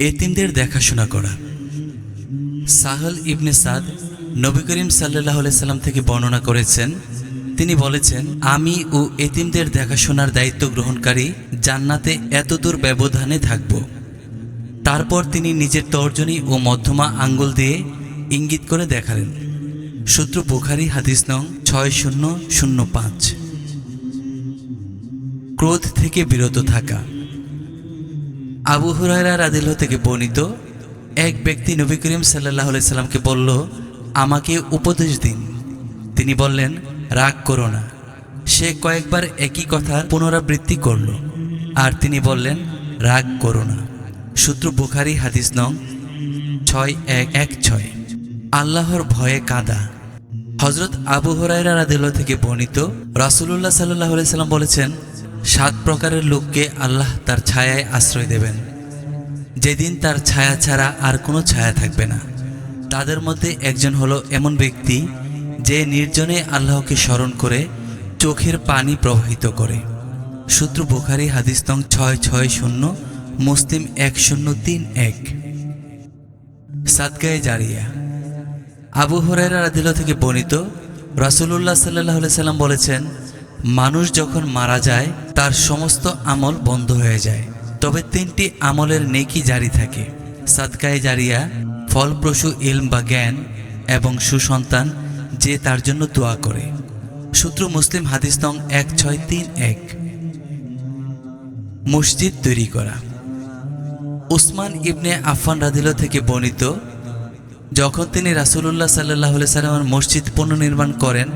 এতিমদের দেখাশোনা করা। সাহল ইবনে সাদ নবী করিম সাল্লাহ সাল্লাম থেকে বর্ণনা করেছেন, তিনি বলেছেন, আমি ও এতিমদের দেখাশোনার দায়িত্ব গ্রহণকারী জান্নাতে এতদূর ব্যবধানে থাকব। তারপর তিনি নিজের তর্জনী ও মধ্যমা আঙ্গুল দিয়ে ইঙ্গিত করে দেখালেন। সূত্র বুখারি, হাদিস নং ছয় শূন্য শূন্য পাঁচ। ক্রোধ থেকে বিরত থাকা। আবু হুরায়রা রাদিল্লাহ থেকে বর্ণিত এক ব্যক্তি নবী করিম সাল্লাহ সাল্লামকে বলল, আমাকে উপদেশ দিন। তিনি বললেন, রাগ করো না। সে কয়েকবার একই কথার পুনরাবৃত্তি করল আর তিনি বললেন, রাগ করো না। সূত্র বুখারি, হাদিস নং ছয় এক এক ছয়। আল্লাহর ভয়ে কাঁদা। হজরত আবু হরাইরা রাদিল্লাহ থেকে বর্ণিত রাসুলুল্লাহ সাল্লাহ সাল্লাম বলেছেন, সাত প্রকারের লোককে আল্লাহ তার ছায়ায় আশ্রয় দেবেন। যেদিন তার ছায়া ছাড়া আর কোনো ছায়া থাকবে না। তাদের মধ্যে একজন হলো এমন ব্যক্তি যে নির্জনে আল্লাহকে স্মরণ করে চোখের পানি প্রবাহিত করে। সূত্র বুখারি হাদিস্তং ছয় ছয় শূন্য, মুসলিম এক শূন্য তিন এক। সাদগায়ে জারিয়া। আবু হরাইরা রাদিল্লাহ থেকে বর্ণিত, রাসুলুল্লাহ সাল্লাহ সাল্লাম বলেছেন, মানুষ যখন মারা যায়, তার সমস্ত আমল বন্ধ হয়ে যায়। তবে তিনটি আমলের নেকি জারি থাকে। সাদকায়ে জারিয়া, ফলপ্রসূ ইলম বা জ্ঞান এবং সুসন্তান যে তার জন্য দোয়া করে। সূত্র মুসলিম হাদিস নং এক ছয় তিন এক। মসজিদ তৈরি করা। উসমান ইবনে আফফান রাদিল থেকে বর্ণিত, যখন তিনি রাসুলুল্লাহ সাল্লাহ সাল্লামের মসজিদ পুনর্নির্মাণ করেন,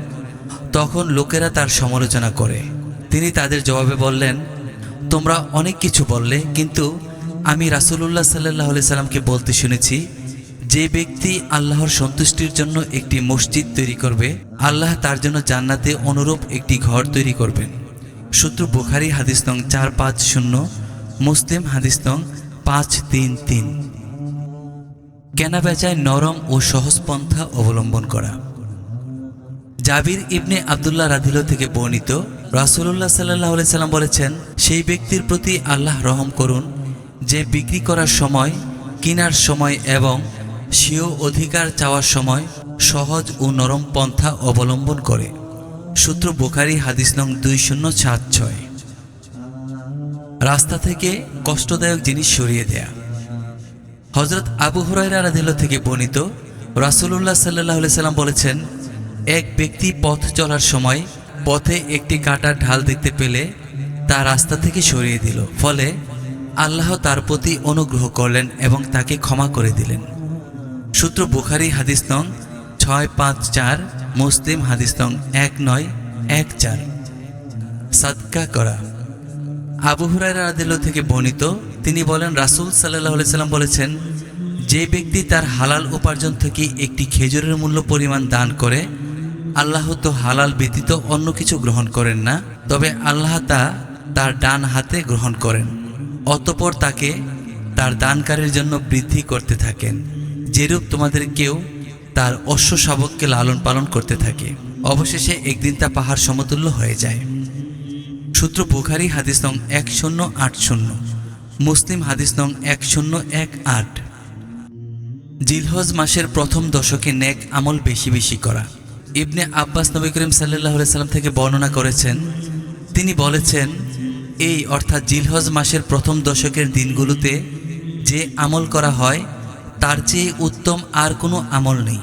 তখন লোকেরা তার সমালোচনা করে। তিনি তাদের জবাবে বললেন তোমরা অনেক কিছু বললে, কিন্তু আমি রাসুলুল্লাহ সাল্লাহ সাল্লামকে বলতে শুনেছি, যে ব্যক্তি আল্লাহর সন্তুষ্টির জন্য একটি মসজিদ তৈরি করবে, আল্লাহ তার জন্য জান্নাতে অনুরূপ একটি ঘর তৈরি করবেন। সূত্র বুখারি হাদিস নং চার পাঁচ শূন্য, মুসলিম হাদিস নং পাঁচ তিন তিন। কেনা বেচায় নরম ও সহজ পন্থা অবলম্বন করা। জাবির ইবনে আবদুল্লাহ রাদিল থেকে বর্ণিত রাসুল্লাহ সাল্লাহ সাল্লাম বলেছেন, সেই ব্যক্তির প্রতি আল্লাহ রহম করুন, যে বিক্রি করার সময়, কেনার সময় এবং স্বীয় অধিকার চাওয়ার সময় সহজ ও নরম পন্থা অবলম্বন করে। সূত্র বোখারি, হাদিস নং দুই শূন্য সাত ছয়। রাস্তা থেকে কষ্টদায়ক জিনিস সরিয়ে দেয়া। হজরত আবু হুরাইরা রাদিল থেকে বর্ণিত, রাসুলুল্লাহ সাল্লাহ সাল্লাম বলেছেন, এক ব্যক্তি পথ চলার সময় পথে একটি কাটার ঢাল দেখতে পেলে তা রাস্তা থেকে সরিয়ে দিল। ফলে আল্লাহ তার প্রতি অনুগ্রহ করলেন এবং তাকে ক্ষমা করে দিলেন। সূত্র বুখারি হাদিস নং ছয় পাঁচ চার, মুসলিম হাদিস নং এক নয়, এক চার। সাদকা করা। আবু হুরাইরা রাদিল্লাহ থেকে বর্ণিত, তিনি বলেন, রাসূল সাল্লাহ সাল্লাম বলেছেন, যে ব্যক্তি তার হালাল উপার্জন থেকে একটি খেজুরের মূল্য পরিমাণ দান করে আল্লাহ তো হালাল ব্যতীত অন্য কিছু গ্রহণ করেন না, তবে আল্লাহ তা তার ডান হাতে গ্রহণ করেন, অতপর তাকে তার দানকারীর জন্য বৃদ্ধি করতে থাকেন, যেরূপ তোমাদের কেউ তার অশ্ব শাবককে লালন পালন করতে থাকে। অবশেষে একদিন তা পাহাড় সমতুল্য হয়ে যায়। সূত্র বুখারি হাদিস নং এক শূন্য আট শূন্য, মুসলিম হাদিস নং এক শূন্য এক আট। জিলহজ মাসের প্রথম দশকে নেক আমল বেশি বেশি করা। ইবনে আব্বাস নবী করিম সাল্লাহ সাল্লাম থেকে বর্ণনা করেছেন, তিনি বলেছেন, এই অর্থাৎ জিলহজ মাসের প্রথম দশকের দিনগুলোতে যে আমল করা হয়, তার চেয়ে উত্তম আর কোনো আমল নেই।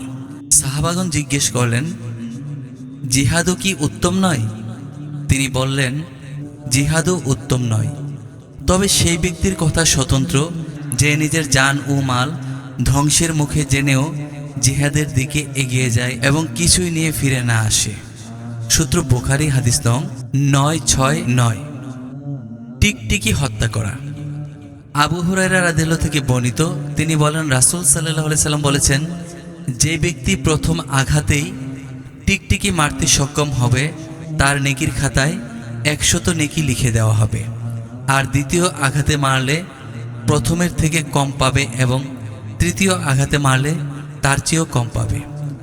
সাহাবাগন জিজ্ঞেস করলেন, জিহাদও কি উত্তম নয়? তিনি বললেন, জিহাদও উত্তম নয়। তবে সেই ব্যক্তির কথা স্বতন্ত্র যে নিজের যান ও মাল ধ্বংসের মুখে জেনেও জিহাদের দিকে এগিয়ে যায় এবং কিছুই নিয়ে ফিরে না আসে। সূত্র বুখারি, হাদিস নং নয় ছয় নয়। টিকটিকি হত্যা করা। আবু হুরাইরা রাদিল্ল থেকে বর্ণিত, তিনি বলেন, রাসূল সাল্লাহ সাল্লাম বলেছেন, যে ব্যক্তি প্রথম আঘাতেই টিকটিকি মারতে সক্ষম হবে, তার নেকির খাতায় একশত নেকি লিখে দেওয়া হবে। আর দ্বিতীয় আঘাতে মারলে প্রথমের থেকে কম পাবে এবং তৃতীয় আঘাতে মারলে তার চেয়েও কম পাবে।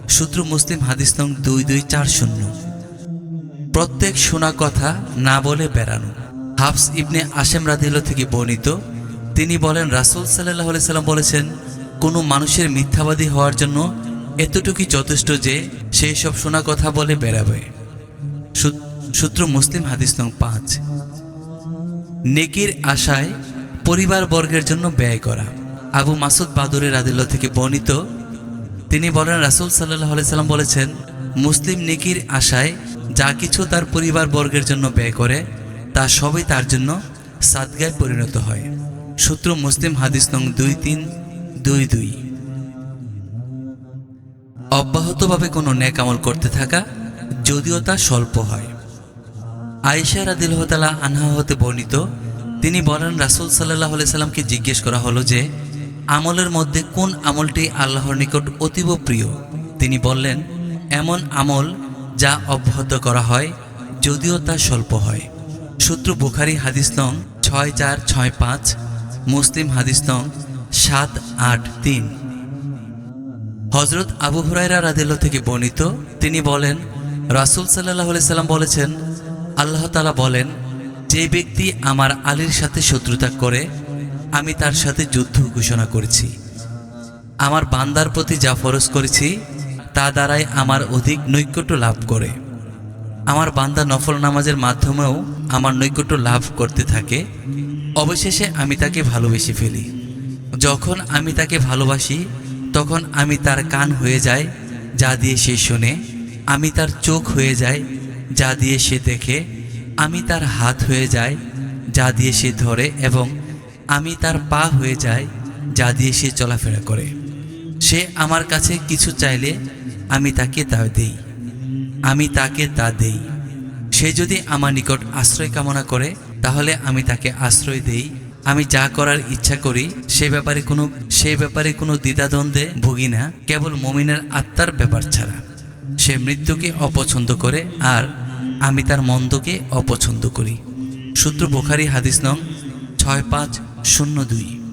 সূত্র মুসলিম হাদিস নং দুই দুই চার শূন্য। প্রত্যেক শোনা কথা না বলে বেড়ানো। হাফস ইবনে আসেম রাদিল্ল থেকে বর্ণিত, তিনি বলেন, রাসুল সাল্লাহ সাল্লাম বলেছেন, কোনো মানুষের মিথ্যাবাদী হওয়ার জন্য এতটুকুই যথেষ্ট যে সেই সব শোনা কথা বলে বেড়াবে। সূত্র মুসলিম হাদিস নং পাঁচ। নেকির আশায় পরিবার বর্গের জন্য ব্যয় করা। আবু মাসুদ বাদুরের আদিল্য থেকে বর্ণিত তিনি বলেন, রাসুল সাল্লাহ সাল্লাম বলেছেন, মুসলিম নেকির আশায় যা কিছু তার পরিবার বর্গের জন্য ব্যয় করে, তা সবই তার জন্য সাদগায় পরিণত হয়। সূত্র মুসলিম হাদিস নং দুই তিন দুই দুই। অব্যাহতভাবে কোনো ন্যাক আমল করতে থাকা যদিও তা স্বল্প হয়। আয়েশা রাদিল্লাহতালা আনহা হতে বর্ণিত, তিনি বলেন, রাসুল সাল্লাহ সাল্লামকে জিজ্ঞেস করা হলো যে আমলের মধ্যে কোন আমলটি আল্লাহর নিকট অতীব প্রিয়? তিনি বললেন, এমন আমল যা অব্যাহত করা হয়, যদিও তা স্বল্প হয়। সূত্র বুখারি হাদিস নং ছয় চার ছয় পাঁচ, মুসলিম হাদিস নং সাত আট তিন। হজরত আবু হুরাইরা রাদিল্ল থেকে বর্ণিত, তিনি বলেন, রাসুল সাল্লাহ সাল্লাম বলেছেন, আল্লাহ তালা বলেন, যে ব্যক্তি আমার আলীর সাথে শত্রুতা করে আমি তার সাথে যুদ্ধ ঘোষণা করেছি। আমার বান্দার প্রতি যা ফরজ করেছি, তা দ্বারাই আমার অধিক নৈকট্য লাভ করে। আমার বান্দা নফল নামাজের মাধ্যমেও আমার নৈকট্য লাভ করতে থাকে। অবশেষে আমি তাকে ভালোবেসে ফেলি। যখন আমি তাকে ভালোবাসি, তখন আমি তার কান হয়ে যাই যা দিয়ে সে শোনে। আমি তার চোখ হয়ে যাই যা দিয়ে সে দেখে। আমি তার হাত হয়ে যাই যা দিয়ে সে ধরে এবং আমি তার পা হয়ে যাই, যা দিয়ে সে চলাফেরা করে। সে আমার কাছে কিছু চাইলে আমি তাকে তা দেই। আমি তাকে তা দেই। সে যদি আমার নিকট আশ্রয় কামনা করে, তাহলে আমি তাকে আশ্রয় দেই। আমি যা করার ইচ্ছা করি, সে ব্যাপারে কোনো, সে ব্যাপারে কোনো দ্বিধাদ্বন্দ্বে ভুগি না, কেবল মমিনের আত্মার ব্যাপার ছাড়া। সে মৃত্যুকে অপছন্দ করে, আর আমি তার মন্দকে অপছন্দ করি। সূত্র বোখারি হাদিস নং ছয় পাঁচ শূন্য দুই।